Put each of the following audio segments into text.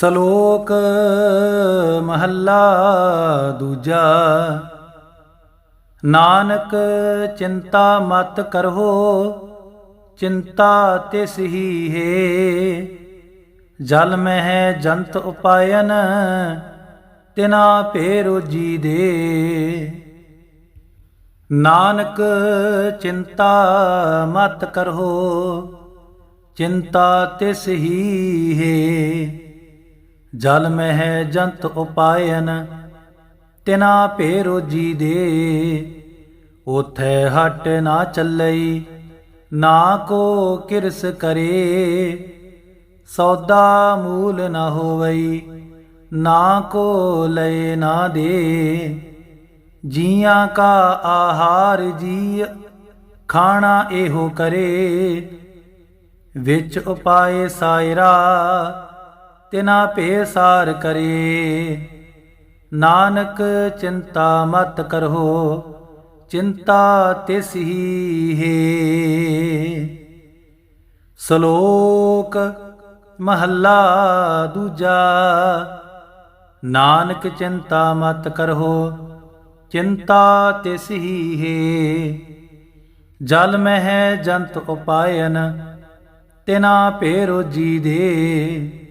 ਸ਼ਲੋਕ ਮਹੱਲਾ ਦੂਜਾ, ਨਾਨਕ ਚਿੰਤਾ ਮਤ ਕਰੋ, ਚਿੰਤਾ ਤਿਸ ਹੀ ਹੈ। ਜਲ ਮਹਿ ਜੰਤ ਉਪਾਇਨ, ਤਿਨਾ ਭੇ ਰੋਜੀ ਦੇ। ਨਾਨਕ ਚਿੰਤਾ ਮਤ ਕਰੋ, ਚਿੰਤਾ ਤਿਸ ਹੀ ਹੈ। ਜਲ ਮਹਿ ਜੰਤ ਉਪਾਇਨ, ਤਿਨਾ ਭੇ ਰੋਜੀ ਦੇ। ਉਥੈ ਹਟ ਨਾ ਚੱਲਈ, ਨਾ ਕੋ ਕਿਰਸ ਕਰੇ। ਸੌਦਾ ਮੂਲ ਨਾ ਹੋਵਈ, ਨਾ ਕੋ ਲਏ ਨਾ ਦੇ। ਜੀਆਂ ਕਾ ਆਹਾਰ ਜੀ ਖਾਣਾ ਇਹੋ ਕਰੇ। ਵਿੱਚ ਉਪਾਏ ਸਾਇਰਾ ਤਿਨਾ ਭੇ ਸਾਰ ਕਰੇ। ਨਾਨਕ ਚਿੰਤਾ ਮਤ ਕਰੋ, ਚਿੰਤਾ ਤਿਸ ਹੀ ਹੈ। ਸ਼ਲੋਕ ਮਹੱਲਾ ਦੂਜਾ, ਨਾਨਕ ਚਿੰਤਾ ਮਤ ਕਰੋ, ਚਿੰਤਾ ਤਿਸ ਹੀ ਹੈ। ਜਲ ਮਹਿ ਜੰਤ ਉਪਾਇਨ, ਤਿਨਾ ਭੇ ਰੋਜੀ ਦੇ।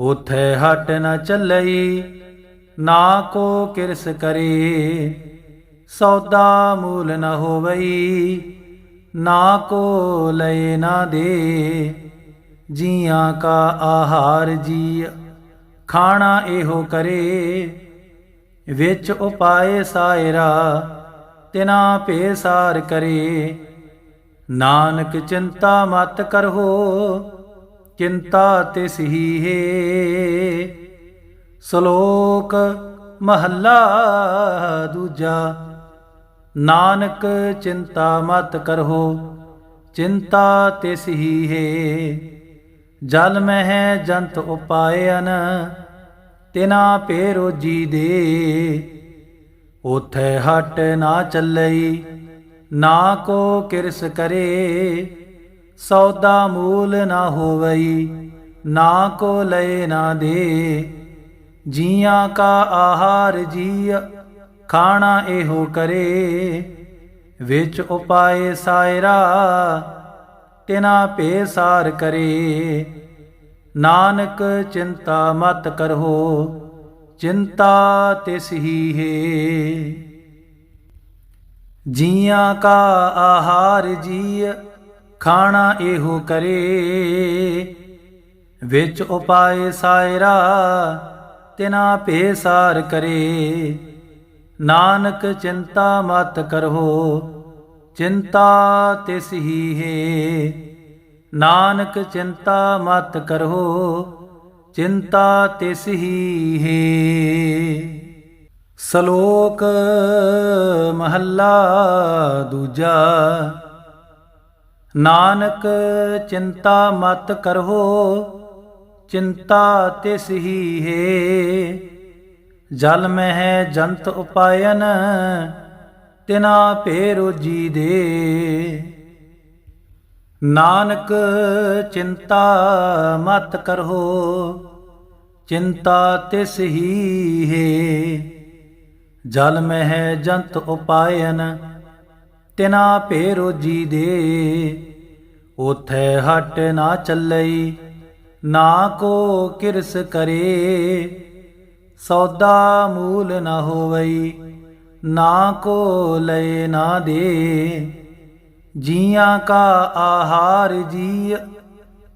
ਉਥੈ ਹਟ ਨ ਚੱਲਈ, ਨਾ ਕੋ ਕਿਰਸ ਕਰੇ। ਸੌਦਾ ਮੂਲ ਨ ਹੋਵਈ, ਨਾ ਕੋ ਲਏ ਨਾ ਦੇ। ਜੀਆਂ ਕਾ ਆਹਾਰ ਜੀ, ਖਾਣਾ ਇਹੋ ਕਰੇ। ਵਿੱਚ ਉਪਾਏ ਸਾਇਰਾ, ਤਿਨਾ ਭੇਸਾਰ ਕਰੇ। ਨਾਨਕ ਚਿੰਤਾ ਮਤ ਕਰੋ ਚਿੰਤਾ ਤਿਸ ਹੀ ਹੈ ਸ਼ਲੋਕ ਮਹੱਲਾ ਦੂਜਾ, ਨਾਨਕ ਚਿੰਤਾ ਮਤ ਕਰੋ, ਚਿੰਤਾ ਤਿਸ ਹੀ ਹੈ ਜਲ ਮਹਿ ਜੰਤ ਉਪਾਇਨ, ਤਿਨਾ ਪੇ ਰੋਜੀ ਦੇ। ਉਥੈ ਹਟ ਨਾ ਚੱਲਈ, ਨਾ ਕੋ ਕਿਰਸ ਕਰੇ। ਸੌਦਾ ਮੂਲ ਨਾ ਹੋਵਈ, ਨਾ ਕੋ ਲਏ ਨਾ ਦੇ। ਜੀਆਂ ਕਾ ਆਹਾਰ ਜੀ ਖਾਣਾ ਇਹੋ ਕਰੇ। ਵਿੱਚ ਉਪਾਏ ਸਾਇਰਾ, ਤਿਨਾ ਭੇ ਸਾਰ ਕਰੇ। ਨਾਨਕ ਚਿੰਤਾ ਮਤ ਕਰੋ, ਚਿੰਤਾ ਤਿਸ ਹੀ ਹੈ। ਜੀਆਂ ਕਾ ਆਹਾਰ ਜੀ ਖਾਣਾ ਇਹੋ ਕਰੇ। ਵਿੱਚ ਉਪਾਏ ਸਾਇਰਾ, ਤਿਨਾ ਭੇ ਕਰੇ। ਨਾਨਕ ਚਿੰਤਾ ਮਤ ਕਰੋ, ਚਿੰਤਾ ਤਿਸ ਹੀ ਹੈ। ਨਾਨਕ ਚਿੰਤਾ ਮਤ ਕਰੋ, ਚਿੰਤਾ ਤਿਸ ਹੀ ਹੈ। ਸ਼ਲੋਕ ਮਹੱਲਾ ਦੂਜਾ। ਨਾਨਕ ਚਿੰਤਾ ਮਤ ਕਰੋ ਚਿੰਤਾ ਤਿਸ ਹੀ ਹੈ। ਜਲ ਮਹਿ ਜੰਤ ਉਪਾਇਨ, ਤਿਨਾ ਭੇ ਰੋਜੀ ਦੇ ਨਾਨਕ ਚਿੰਤਾ ਮਤ ਕਰੋ ਚਿੰਤਾ ਤਿਸ ਹੀ ਹੈ। ਜਲ ਮਹਿ ਜੰਤ ਉਪਾਇਨ ਤਿਨਾ ਭੇ ਰੋਜੀ ਦੇ। ਉਥੈ ਹਟ ਨਾ ਚੱਲਈ, ਨਾ ਕੋ ਕਿਰਸ ਕਰੇ। ਸੌਦਾ ਮੂਲ ਨਾ ਹੋਵਈ, ਨਾ ਕੋ ਲਏ ਨਾ ਦੇ। ਜੀਆਂ ਕਾ ਆਹਾਰ ਜੀ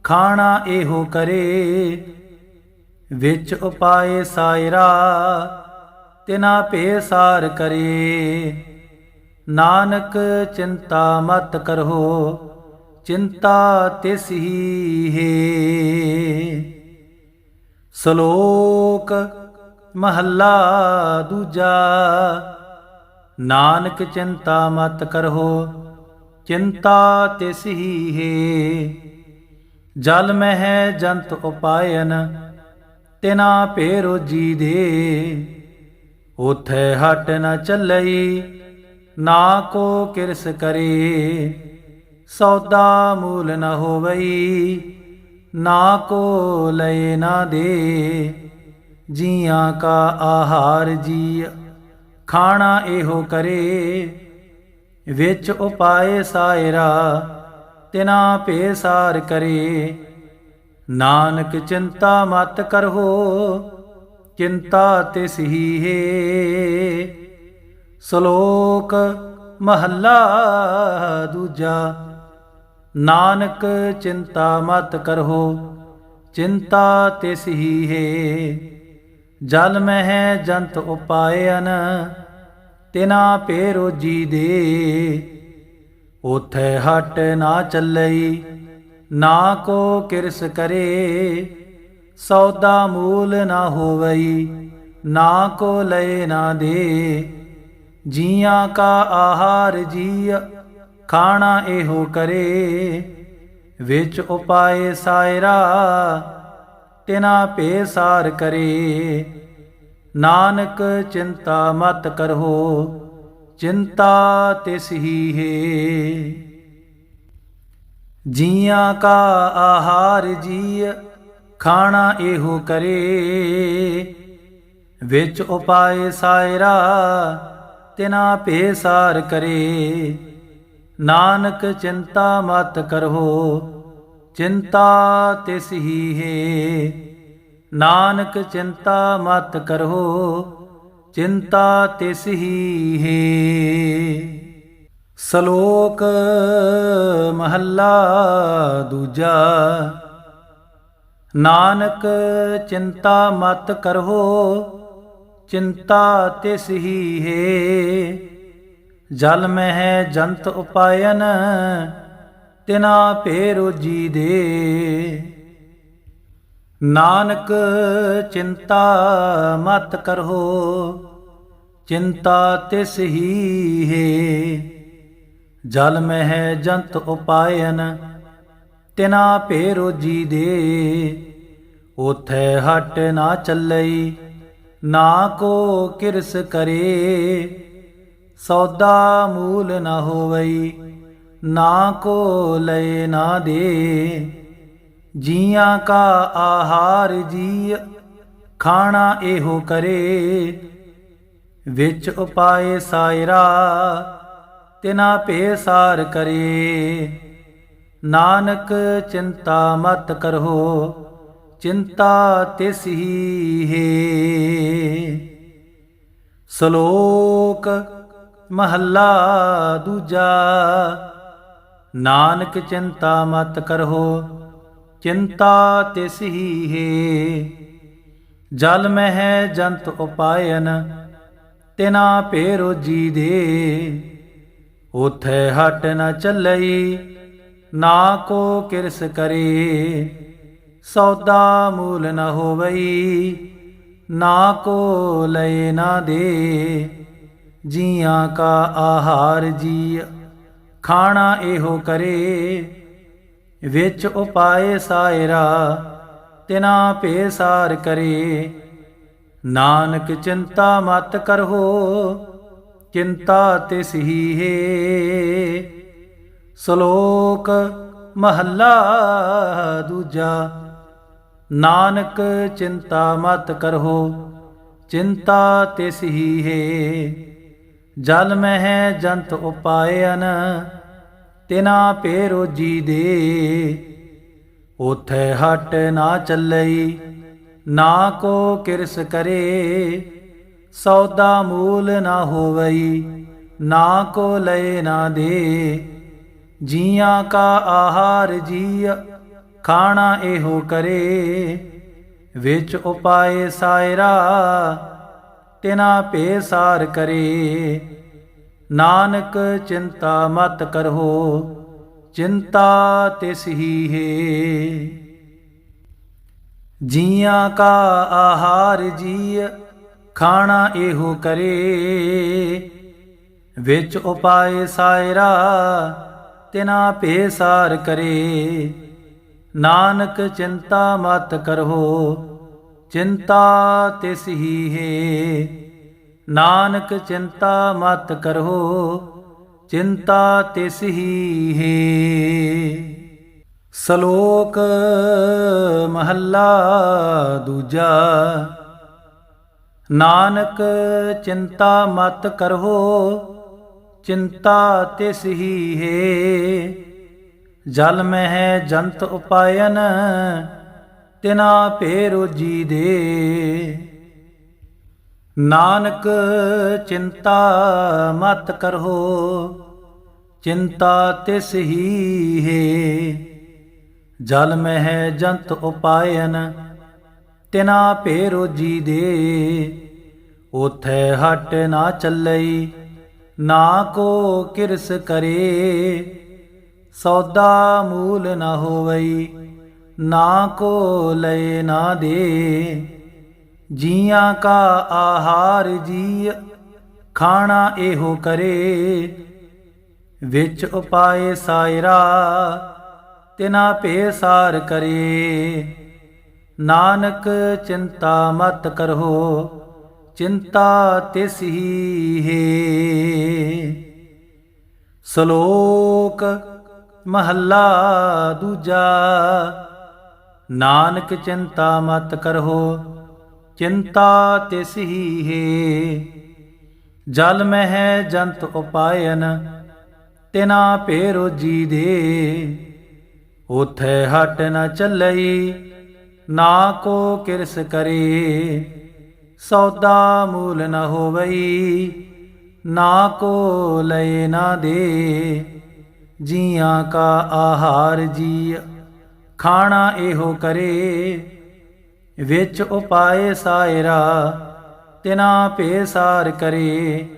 ਖਾਣਾ ਇਹੋ ਕਰੇ। ਵਿੱਚ ਉਪਾਏ ਸਾਇਰਾ, ਤਿਨਾ ਭੇ ਸਾਰ ਕਰੇ। ਨਾਨਕ ਚਿੰਤਾ ਮਤ ਕਰੋ, ਚਿੰਤਾ ਤਿਸ ਹੀ ਹੈ। ਸ਼ਲੋਕ ਮਹੱਲਾ ਦੂਜਾ, ਨਾਨਕ ਚਿੰਤਾ ਮਤ ਕਰੋ, ਚਿੰਤਾ ਤਿਸ ਹੀ ਹੈ। ਜਲ ਮਹਿ ਜੰਤ ਉਪਾਇਨ, ਤਿਨਾ ਭੇ ਰੋਜੀ ਦੇ ਉਥੈ ਹਟ ਨ ਚੱਲਈ ਨਾ ਕੋ ਕਿਰਸ ਕਰੇ, ਸੌਦਾ ਮੂਲ ਨ ਹੋਵਈ, ਨਾ ਕੋ ਲਏ ਨਾ ਦੇ, ਜੀਆਂ ਕਾ ਆਹਾਰ ਜੀ ਖਾਣਾ ਇਹੋ ਕਰੇ। ਵਿੱਚ ਉਪਾਏ ਸਾਇਰਾ, ਤਿਨਾ ਭੇ ਸਾਰ ਕਰੇ। ਨਾਨਕ ਚਿੰਤਾ ਮਤ ਕਰਹੋ ਚਿੰਤਾ ਤਿਸ ਹੀ ਹੈ। ਸ਼ਲੋਕ ਮਹੱਲਾ ਦੂਜਾ, ਨਾਨਕ ਚਿੰਤਾ ਮਤ ਕਰਹੋ ਚਿੰਤਾ ਤਿਸ ਹੀ ਹੈ ਜਲ ਮਹਿ ਜੰਤ ਉਪਾਇਨ, ਤਿਨਾ ਪੇ ਰੋਜੀ ਦੇ ਉਥੇ ਹਟ ਨਾ ਚੱਲਈ, ਨਾ ਕੋ ਕਿਰਸ ਕਰੇ। ਸੌਦਾ ਮੂਲ ਨਾ ਹੋਵਈ, ਨਾ ਕੋ ਲਏ ਨਾ ਦੇ। ਜੀਆਂ ਕਾ ਆਹਾਰ ਜੀਆ ਖਾਣਾ ਇਹੋ ਕਰੇ। ਵਿੱਚ ਉਪਾਏ ਸਾਇਰਾ, ਤਿਨਾ ਭੇ ਸਾਰ ਕਰੇ। ਨਾਨਕ ਚਿੰਤਾ ਮਤ ਕਰੋ, ਚਿੰਤਾ ਤਿਸ ਹੀ ਹੈ। ਜੀਆਂ ਕਾ ਆਹਾਰ ਜੀ ਖਾਣਾ ਇਹੋ ਕਰੇ। ਵਿੱਚ ਉਪਾਏ ਸਾਇਰਾ ਤਿਨਾ ਭੇ ਸਾਰ ਕਰੇ। ਨਾਨਕ ਚਿੰਤਾ ਮਤ ਕਰੋ, ਚਿੰਤਾ ਤਿਸ ਹੀ ਹੈ। ਨਾਨਕ ਚਿੰਤਾ ਮਤ ਕਰੋ, ਚਿੰਤਾ ਤਿਸ ਹੀ ਹੈ। ਸ਼ਲੋਕ ਮਹੱਲਾ ਦੂਜਾ, ਨਾਨਕ ਚਿੰਤਾ ਮਤ ਕਰੋ ਚਿੰਤਾ ਤਿਸ ਹੀ ਹੈ। ਜਲ ਮਹਿ ਜੰਤ ਉਪਾਇਨ, ਤਿਨਾ ਭੇ ਰੋਜੀ ਦੇ ਨਾਨਕ, ਚਿੰਤਾ ਮਤ ਕਰੋ, ਚਿੰਤਾ ਤਿਸ ਹੀ ਹੈ। ਜਲ ਮਹਿ ਜੰਤ ਉਪਾਇਨ, ਤਿਨਾ ਭੇ ਰੋਜੀ ਦੇ ਉਥੇ ਹਟ ਨਾ ਚੱਲਈ ਨਾ ਕੋ ਕਿਰਸ ਕਰੇ, ਸੌਦਾ ਮੂਲ ਨਾ ਹੋਵਈ, ਨਾ ਕੋ ਲਏ ਨਾ ਦੇ। ਜੀਆਂ ਕਾ ਆਹਾਰ ਜੀ ਖਾਣਾ ਇਹੋ ਕਰੇ। ਵਿੱਚ ਉਪਾਏ ਸਾਇਰਾ, ਤਿਨਾ ਭੇ ਸਾਰ ਕਰੇ। ਨਾਨਕ ਚਿੰਤਾ ਮਤ ਕਰਹੋ ਚਿੰਤਾ ਤਿਸ ਹੀ ਹੈ ਸ਼ਲੋਕ ਮਹੱਲਾ ਦੂਜਾ, ਨਾਨਕ ਚਿੰਤਾ ਮਤ ਕਰੋ ਚਿੰਤਾ ਤਿਸ ਹੀ ਹੈ ਜਲ ਮਹਿ ਜੰਤ ਉਪਾਇਨ, ਤਿਨਾ ਭੇ ਰੋਜੀ ਦੇ ਉਥੇ ਹਟ ਨ ਚੱਲਈ, ਨਾ ਕੋ ਕਿਰਸ ਕਰੇ। ਸੌਦਾ ਮੂਲ ਨ ਹੋਵਈ, ਨਾ ਕੋ ਲਏ ਨਾ ਦੇ। ਜੀਆਂ ਕਾ ਆਹਾਰ ਜੀ ਖਾਣਾ ਇਹੋ ਕਰੇ। ਵਿੱਚ ਉਪਾਏ ਸਾਇਰਾ, ਤਿਨਾ ਭੇਸਾਰ ਕਰੇ। ਨਾਨਕ ਚਿੰਤਾ ਮਤ ਕਰੋ, ਚਿੰਤਾ ਤਿਸ ਹੀ ਹੈ। ਸ਼ਲੋਕ ਮਹੱਲਾ ਦੂਜਾ। ਨਾਨਕ ਚਿੰਤਾ ਮਤ ਕਰੋ ਚਿੰਤਾ ਤਿਸ ਹੀ ਹੈ। ਜਲ ਮਹਿ ਜੰਤ ਉਪਾਇਨ, ਤਿਨਾ ਪੇ ਰੋਜੀ ਦੇ। ਉਥੇ ਹਟ ਨਾ ਚੱਲਈ, ਨਾ ਕੋ ਕਿਰਸ ਕਰੇ। ਸੌਦਾ ਮੂਲ ਨਾ ਹੋਵਈ, ਨਾ ਕੋ ਲਏ ਨਾ ਦੇ। ਜੀਆਂ ਕਾ ਆਹਾਰ ਜੀ ਖਾਣਾ ਇਹੋ ਕਰੇ। ਵਿੱਚ ਉਪਾਏ ਸਾਇਰਾ, ਤਿਨਾ ਭੇ ਸਾਰ ਕਰੇ। ਨਾਨਕ ਚਿੰਤਾ ਮਤ ਕਰੋ, ਚਿੰਤਾ ਤਿਸ ਹੀ ਹੈ। ਜੀਆਂ ਕਾ ਆਹਾਰ ਜੀ ਖਾਣਾ ਇਹੋ ਕਰੇ। ਵਿੱਚ ਉਪਾਏ ਸਾਇਰਾ, ਤਿਨਾ ਭੇ ਸਾਰ ਕਰੇ। ਨਾਨਕ ਚਿੰਤਾ ਮਤ ਕਰੋ, ਚਿੰਤਾ ਤਿਸ ਹੀ ਹੈ। ਨਾਨਕ ਚਿੰਤਾ ਮਤ ਕਰੋ, ਚਿੰਤਾ ਤਿਸ ਹੀ ਹੈ। ਸ਼ਲੋਕ ਮਹੱਲਾ ਦੂਜਾ, ਨਾਨਕ ਚਿੰਤਾ ਮਤ ਕਰੋ, ਚਿੰਤਾ ਤਿਸ ਹੀ ਹੈ। ਜਲ ਮਹਿ ਜੰਤ ਉਪਾਇਨ, ਤਿਨਾ ਭੇ ਰੋਜੀ ਦੇ ਨਾਨਕ ਚਿੰਤਾ ਮਤ ਕਰੋ, ਚਿੰਤਾ ਤਿਸ ਹੀ ਹੈ। ਜਲ ਮਹਿ ਜੰਤ ਉਪਾਇਨ, ਤਿਨਾ ਭੇ ਰੋਜੀ ਦੇ ਉਥੈ ਹਟ ਨਾ ਚੱਲਈ, ਨਾ ਕੋ ਕਿਰਸ ਕਰੇ। ਸੌਦਾ ਮੂਲ ਨਾ ਹੋਵਈ, ਨਾ ਕੋ ਲਏ ਨਾ ਦੇ। ਜੀਆਂ ਕਾ ਆਹਾਰ ਜੀ ਖਾਣਾ ਇਹੋ ਕਰੇ। ਵਿੱਚ ਉਪਾਏ ਸਾਇਰਾ, ਤਿਨਾ ਭੇ ਸਾਰ ਕਰੇ। ਨਾਨਕ ਚਿੰਤਾ ਮਤ ਕਰੋ, ਚਿੰਤਾ ਤਿਸ ਹੀ ਹੈ। ਸ਼ਲੋਕ ਮਹੱਲਾ ਦੂਜਾ, ਨਾਨਕ ਚਿੰਤਾ ਮਤ ਕਰੋ, ਚਿੰਤਾ ਤਿਸ ਹੀ ਹੈ। ਜਲ ਮਹਿ ਜੰਤ ਉਪਾਇਨ, ਤਿਨਾ ਭੇ ਰੋਜੀ ਦੇ ਉਥੈ ਹਟ ਨ ਚੱਲਈ, ਨਾ ਕੋ ਕਿਰਸ ਕਰੇ। ਸੌਦਾ ਮੂਲ ਨ ਹੋਵਈ, ਨਾ ਕੋ ਲਏ ਨਾ ਦੇ। ਜੀਆਂ ਕਾ ਆਹਾਰ ਜੀ ਖਾਣਾ ਇਹੋ ਕਰੇ। ਵਿੱਚ ਉਪਾਏ ਸਾਇਰਾ, ਤਿਨਾ ਭੇ ਸਾਰ ਕਰੇ।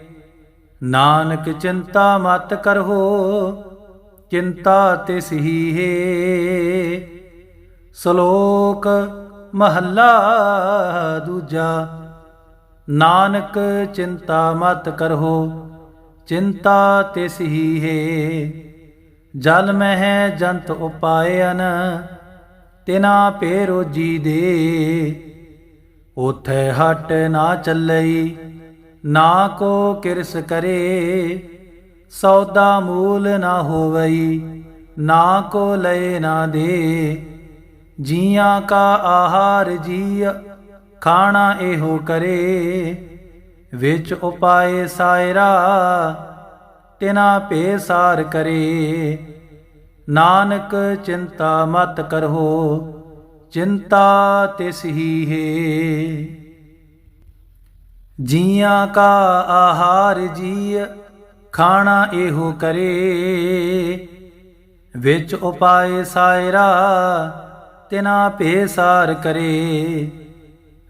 ਨਾਨਕ ਚਿੰਤਾ ਮਤ ਕਰਹੋ ਚਿੰਤਾ ਤਿਸ ਹੀ ਹੈ ਸ਼ਲੋਕ ਮਹੱਲਾ ਦੂਜਾ, ਨਾਨਕ ਚਿੰਤਾ ਮਤ ਕਰਹੋ ਚਿੰਤਾ ਤਿਸ ਹੀ ਹੈ ਜਲ ਮਹਿ ਜੰਤ ਉਪਾਇਨ, ਤਿਨਾ ਭੇ ਰੋਜੀ ਦੇ। ਉਥੈ ਹਟ ਨਾ ਚੱਲਈ, ਨਾ ਕੋ ਕਿਰਸ ਕਰੇ। ਸੌਦਾ ਮੂਲ ਨਾ ਹੋਵਈ, ਨਾ ਕੋ ਲਏ ਨਾ ਦੇ। ਜੀਆਂ ਕਾ ਆਹਾਰ ਜੀ ਖਾਣਾ ਇਹੋ ਕਰੇ। ਵਿੱਚ ਉਪਾਏ ਸਾਇਰਾ ਤਿਨਾ ਭੇ ਸਾਰ ਕਰੇ। ਨਾਨਕ ਚਿੰਤਾ ਮਤ ਕਰੋ, ਚਿੰਤਾ ਤਿਸ ਹੀ ਹੈ। ਜੀਆਂ ਕਾ ਆਹਾਰ ਜੀ ਖਾਣਾ ਇਹੋ ਕਰੇ। ਵਿੱਚ ਉਪਾਏ ਸਾਇਰਾ ਤਿਨਾ ਭੇ ਸਾਰ ਕਰੇ।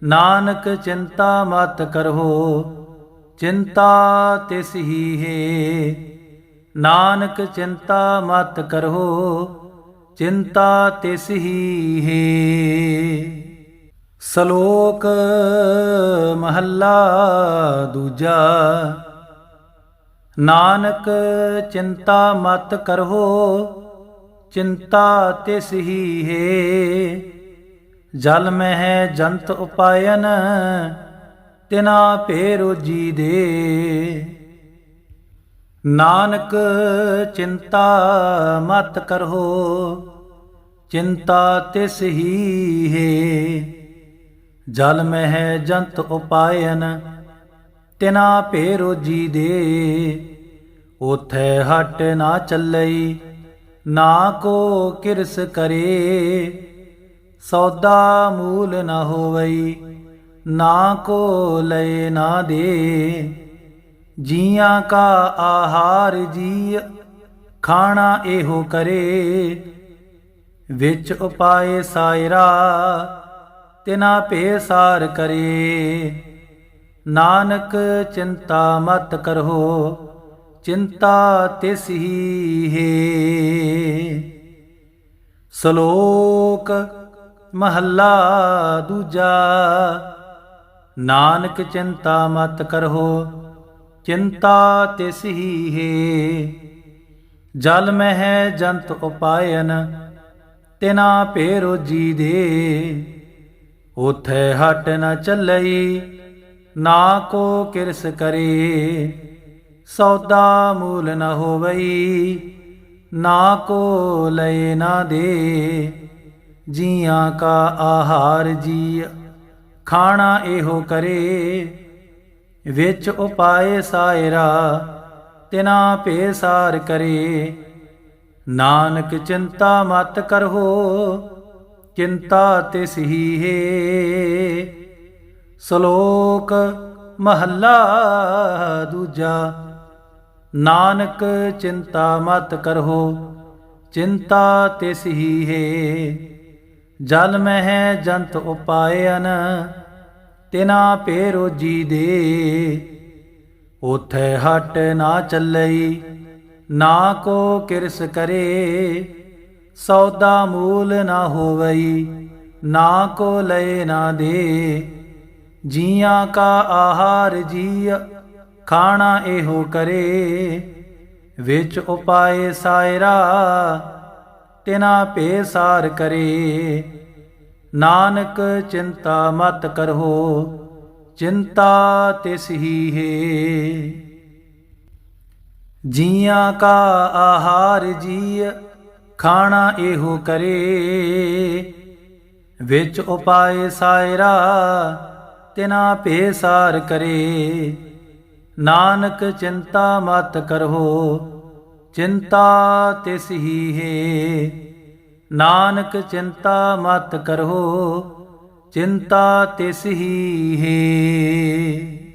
ਨਾਨਕ ਚਿੰਤਾ ਮਤ ਕਰੋ ਚਿੰਤਾ ਤਿਸ ਹੀ ਹੈ। ਨਾਨਕ ਚਿੰਤਾ ਮਤ ਕਰੋ, ਚਿੰਤਾ ਤਿਸ ਹੀ ਹੈ। ਸ਼ਲੋਕ ਮਹੱਲਾ ਦੂਜਾ, ਨਾਨਕ ਚਿੰਤਾ ਮਤ ਕਰੋ, ਚਿੰਤਾ ਤਿਸ ਹੀ ਹੈ। ਜਲ ਮਹਿ ਜੰਤ ਉਪਾਇਨ ਤਿਨਾ ਭੇ ਰੋਜੀ ਦੇ। ਨਾਨਕ ਚਿੰਤਾ ਮਤ ਕਰੋ, ਚਿੰਤਾ ਤਿਸ ਹੀ ਹੈ। ਜਲ ਮਹਿ ਜੰਤ ਉਪਾਇਨ, ਤਿਨਾ ਭੇ ਰੋਜੀ ਦੇ। ਉਥੈ ਹਟ ਨਾ ਚੱਲਈ, ਨਾ ਕੋ ਕਿਰਸ ਕਰੇ, ਸੌਦਾ ਮੂਲ ਨਾ ਹੋਵਈ। ਨਾ ਕੋ ਲਏ ਨਾ ਦੇ। ਜੀਆਂ ਕਾ ਆਹਾਰ ਜੀ ਖਾਣਾ ਇਹੋ ਕਰੇ। ਵਿੱਚ ਉਪਾਏ ਸਾਇਰਾ, ਤਿਨਾ ਭੇ ਸਾਰ ਕਰੇ। ਨਾਨਕ ਚਿੰਤਾ ਮਤ ਕਰੋ, ਚਿੰਤਾ ਤਿਸ ਹੀ ਹੈ। ਸ਼ਲੋਕ, ਮਹੱਲਾ ਦੂਜਾ। ਨਾਨਕ ਚਿੰਤਾ ਮਤ ਕਰੋ ਚਿੰਤਾ ਤਿਸ ਹੀ ਹੈ। ਜਲ ਮਹਿ ਜੰਤ ਉਪਾਇਨ, ਤਿਨਾ ਭੇ ਰੋਜੀ ਦੇ। ਉਥੈ ਹਟ ਨ ਚੱਲਈ, ਨਾ ਕੋ ਕਿਰਸ ਕਰੇ। ਸੌਦਾ ਮੂਲ ਨ ਹੋਵਈ, ਨਾ ਕੋ ਲਏ ਨਾ ਦੇ। ਜੀਆਂ ਕਾ ਆਹਾਰ ਜੀ ਖਾਣਾ ਇਹੋ ਕਰੇ। ਵਿੱਚ ਉਪਾਏ ਸਾਇਰਾ, ਤਿਨਾ ਭੇ ਸਾਰ ਕਰੇ। ਨਾਨਕ ਚਿੰਤਾ ਮਤ ਕਰਹੋ ਚਿੰਤਾ ਤਿਸ ਹੀ ਹੈ ਸ਼ਲੋਕ ਮਹੱਲਾ ਦੂਜਾ, ਨਾਨਕ ਚਿੰਤਾ ਮਤ ਕਰਹੋ ਚਿੰਤਾ ਤਿਸ ਹੀ ਹੈ ਜਲ ਮਹਿ ਜੰਤ ਉਪਾਇਨ ਤਿਨਾ ਪੇ ਰੋਜੀ ਦੇ। ਉਥੇ ਹਟ ਨਾ ਚੱਲਈ, ਨਾ ਕੋ ਕਿਰਸ ਕਰੇ। ਸੌਦਾ ਮੂਲ ਨਾ ਹੋਵਈ, ਨਾ ਕੋ ਲਏ ਨਾ ਦੇ। ਜੀਆਂ ਕਾ ਆਹਾਰ ਜੀ ਖਾਣਾ ਇਹੋ ਕਰੇ। ਵਿੱਚ ਉਪਾਏ ਸਾਇਰਾ, ਤਿਨਾ ਪੇ ਸਾਰ ਕਰੇ। ਨਾਨਕ ਚਿੰਤਾ ਮਤ ਕਰਹੋ ਚਿੰਤਾ ਤਿਸ ਹੀ ਹੈ। ਜੀਆਂ ਕਾ ਆਹਾਰ ਜੀ ਖਾਣਾ ਇਹੋ ਕਰੇ। ਵਿੱਚ ਉਪਾਏ ਸਾਇਰਾ, ਤਿਨਾ ਭੇ ਕਰੇ। ਨਾਨਕ ਚਿੰਤਾ ਮਤ ਕਰਹੋ ਚਿੰਤਾ ਤਿਸ ਹੀ ਹੈ। ਨਾਨਕ ਚਿੰਤਾ ਮਤ ਕਰੋ ਚਿੰਤਾ ਤਿਸ ਹੀ ਹੈ।